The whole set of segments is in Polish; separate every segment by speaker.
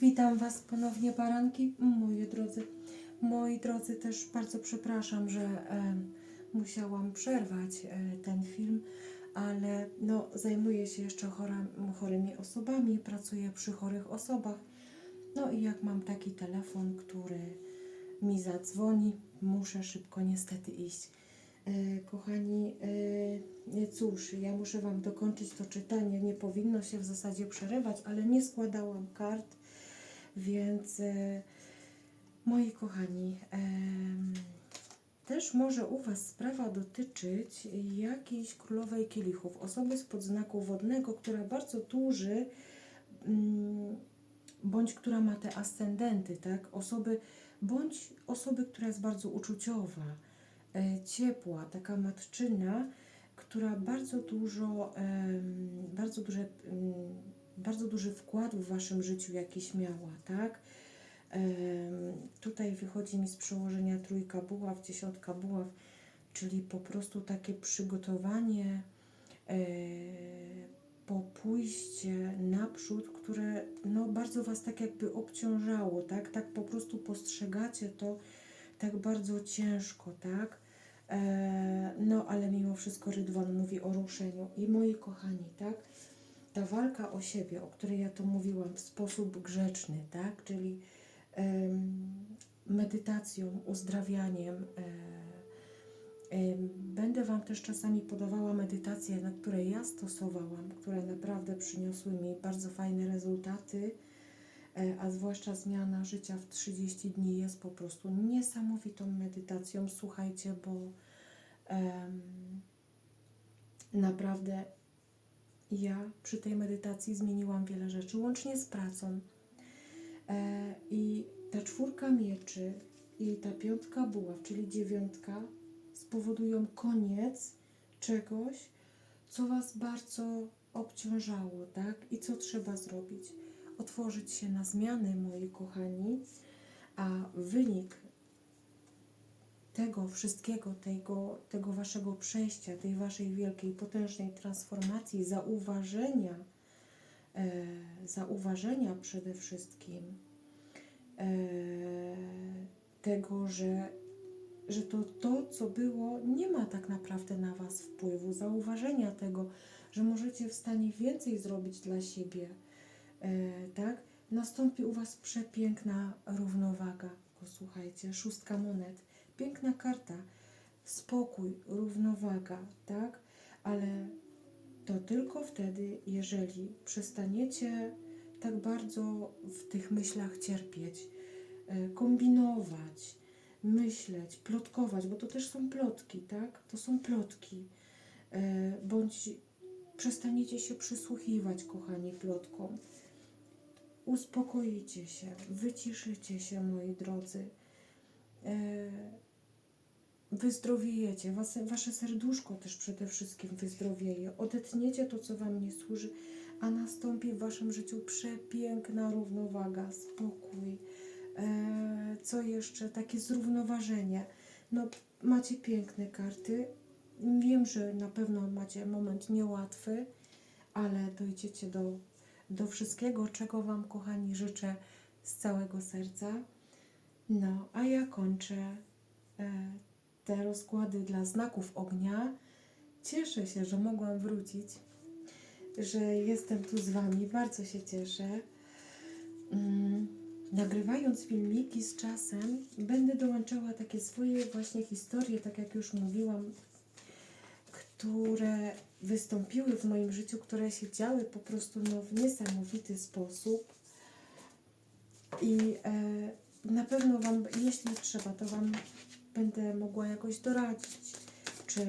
Speaker 1: Witam Was ponownie, baranki, moje drodzy. Moi drodzy, też bardzo przepraszam, że e, musiałam przerwać e, ten film, ale no, zajmuję się jeszcze chora, chorymi osobami, pracuję przy chorych osobach. No i jak mam taki telefon, który mi zadzwoni, muszę szybko niestety iść. E, kochani, e, cóż, ja muszę Wam dokończyć to czytanie. Nie powinno się w zasadzie przerywać, ale nie składałam kart, więc e, moi kochani, też może u Was sprawa dotyczyć jakiejś królowej kielichów, osoby spod znaku wodnego, która bardzo dłuży, mm, bądź która ma te ascendenty, tak? Osoby, bądź osoby, która jest bardzo uczuciowa, e, ciepła, taka matczyna, która bardzo dużo, bardzo duże, mm, bardzo duży wkład w Waszym życiu jakiś miała, tak? Tutaj wychodzi mi z przełożenia trójka buław, dziesiątka buław, czyli po prostu takie przygotowanie, e, po pójście naprzód, które no, bardzo Was tak jakby obciążało, tak? Tak po prostu postrzegacie to tak bardzo ciężko, tak? E, no, ale mimo wszystko Rydwan mówi o ruszeniu. I moi kochani, tak? Ta walka o siebie, o której ja to mówiłam w sposób grzeczny, tak? Czyli em, medytacją, uzdrawianiem. E, em, będę Wam też czasami podawała medytacje, na które ja stosowałam, które naprawdę przyniosły mi bardzo fajne rezultaty, e, a zwłaszcza zmiana życia w 30 dni jest po prostu niesamowitą medytacją. Słuchajcie, bo em, naprawdę ja przy tej medytacji zmieniłam wiele rzeczy, łącznie z pracą. E, I ta czwórka mieczy i ta piątka buław, czyli dziewiątka, spowodują koniec czegoś, co Was bardzo obciążało, tak? I co trzeba zrobić? Otworzyć się na zmiany, moi kochani, a wynik tego wszystkiego, tego, tego Waszego przejścia, tej Waszej wielkiej, potężnej transformacji, zauważenia, e, zauważenia przede wszystkim e, tego, że, że to, to, co było, nie ma tak naprawdę na Was wpływu, zauważenia tego, że możecie w stanie więcej zrobić dla siebie, e, tak? Nastąpi u Was przepiękna równowaga. Posłuchajcie, szóstka monet, piękna karta, spokój, równowaga, tak? Ale to tylko wtedy, jeżeli przestaniecie tak bardzo w tych myślach cierpieć, e, kombinować, myśleć, plotkować, bo to też są plotki, tak? To są plotki. E, Bądź przestaniecie się przysłuchiwać, kochani, plotkom. Uspokoicie się, wyciszycie się, moi drodzy. Wyzdrowiejecie, was, wasze serduszko też przede wszystkim wyzdrowieje. Odetniecie to, co wam nie służy, a nastąpi w waszym życiu przepiękna równowaga, spokój. E, co jeszcze? Takie zrównoważenie. No, macie piękne karty. Wiem, że na pewno macie moment niełatwy, ale dojdziecie do, do wszystkiego, czego Wam, kochani, życzę z całego serca. No, a ja kończę e, te rozkłady dla znaków ognia. Cieszę się, że mogłam wrócić, że jestem tu z Wami. Bardzo się cieszę. Mm, nagrywając filmiki z czasem, będę dołączała takie swoje właśnie historie, tak jak już mówiłam, które wystąpiły w moim życiu, które się działy po prostu no, w niesamowity sposób. I e, na pewno Wam, jeśli trzeba, to Wam będę mogła jakoś doradzić, czy,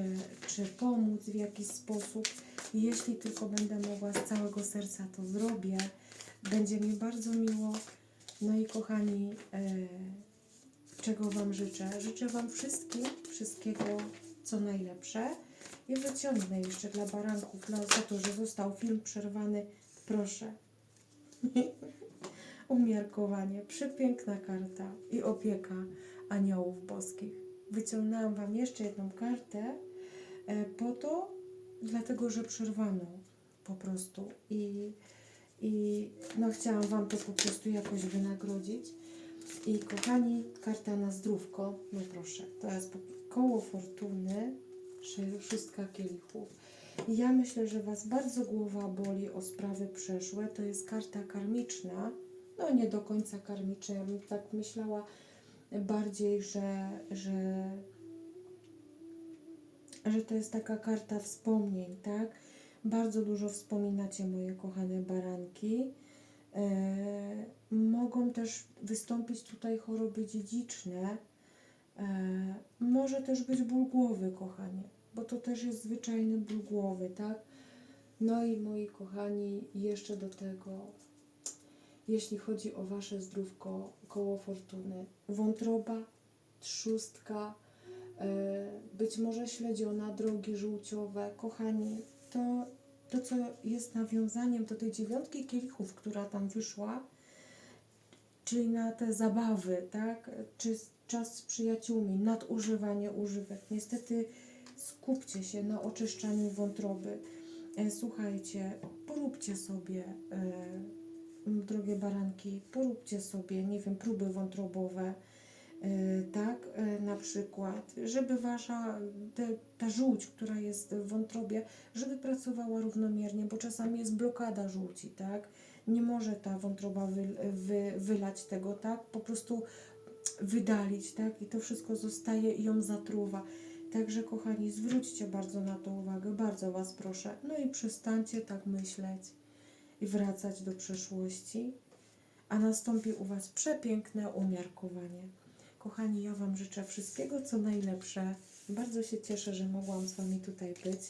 Speaker 1: czy pomóc w jakiś sposób. Jeśli tylko będę mogła z całego serca to zrobię, będzie mi bardzo miło. No i kochani, e, czego Wam życzę? Życzę Wam wszystkim, wszystkiego co najlepsze. I wyciągnę jeszcze dla baranków, dla, za to, że został film przerwany. Proszę. Umiarkowanie. Przepiękna karta i opieka aniołów boskich. Wyciągnęłam Wam jeszcze jedną kartę e, po to, dlatego że przerwano po prostu. I, I no chciałam Wam to po prostu jakoś wynagrodzić. I kochani, karta na zdrówko. No proszę, to jest koło fortuny, szóstka kielichów. Ja myślę, że Was bardzo głowa boli o sprawy przeszłe. To jest karta karmiczna. No nie do końca karmiczna. Ja bym tak myślała bardziej, że, że, że to jest taka karta wspomnień, tak? Bardzo dużo wspominacie moje kochane baranki. E, mogą też wystąpić tutaj choroby dziedziczne. E, może też być ból głowy, kochanie, bo to też jest zwyczajny ból głowy, tak? No i moi kochani, jeszcze do tego, jeśli chodzi o Wasze zdrówko, koło fortuny, wątroba, trzustka, e, być może śledziona, drogi żółciowe, kochani, to, to co jest nawiązaniem do tej dziewiątki kielichów, która tam wyszła, czyli na te zabawy, tak? Czy czas z przyjaciółmi, nadużywanie używek. Niestety skupcie się na oczyszczaniu wątroby. E, Słuchajcie, poróbcie sobie, m, drogie baranki, poróbcie sobie, nie wiem, próby wątrobowe, e, tak, e, na przykład, żeby wasza, te, ta żółć, która jest w wątrobie, żeby pracowała równomiernie, bo czasami jest blokada żółci, tak, nie może ta wątroba wy, wy, wylać tego, tak, po prostu wydalić, tak, i to wszystko zostaje i ją zatruwa. Także kochani, zwróćcie bardzo na to uwagę, bardzo Was proszę. No i przestańcie tak myśleć i wracać do przeszłości, a nastąpi u Was przepiękne umiarkowanie. Kochani, ja Wam życzę wszystkiego, co najlepsze. Bardzo się cieszę, że mogłam z Wami tutaj być,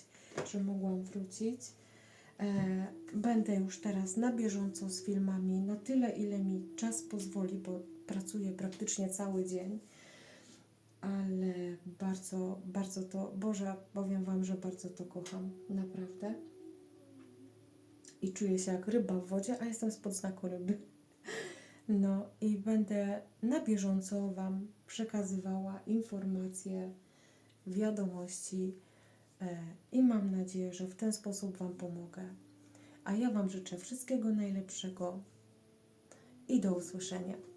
Speaker 1: że mogłam wrócić. E, Będę już teraz na bieżąco z filmami, na tyle, ile mi czas pozwoli, bo pracuję praktycznie cały dzień. Ale bardzo, bardzo to, Boże, powiem Wam, że bardzo to kocham, naprawdę. I czuję się jak ryba w wodzie, a jestem spod znaku ryby. No i będę na bieżąco Wam przekazywała informacje, wiadomości e, i mam nadzieję, że w ten sposób Wam pomogę. A ja Wam życzę wszystkiego najlepszego i do usłyszenia.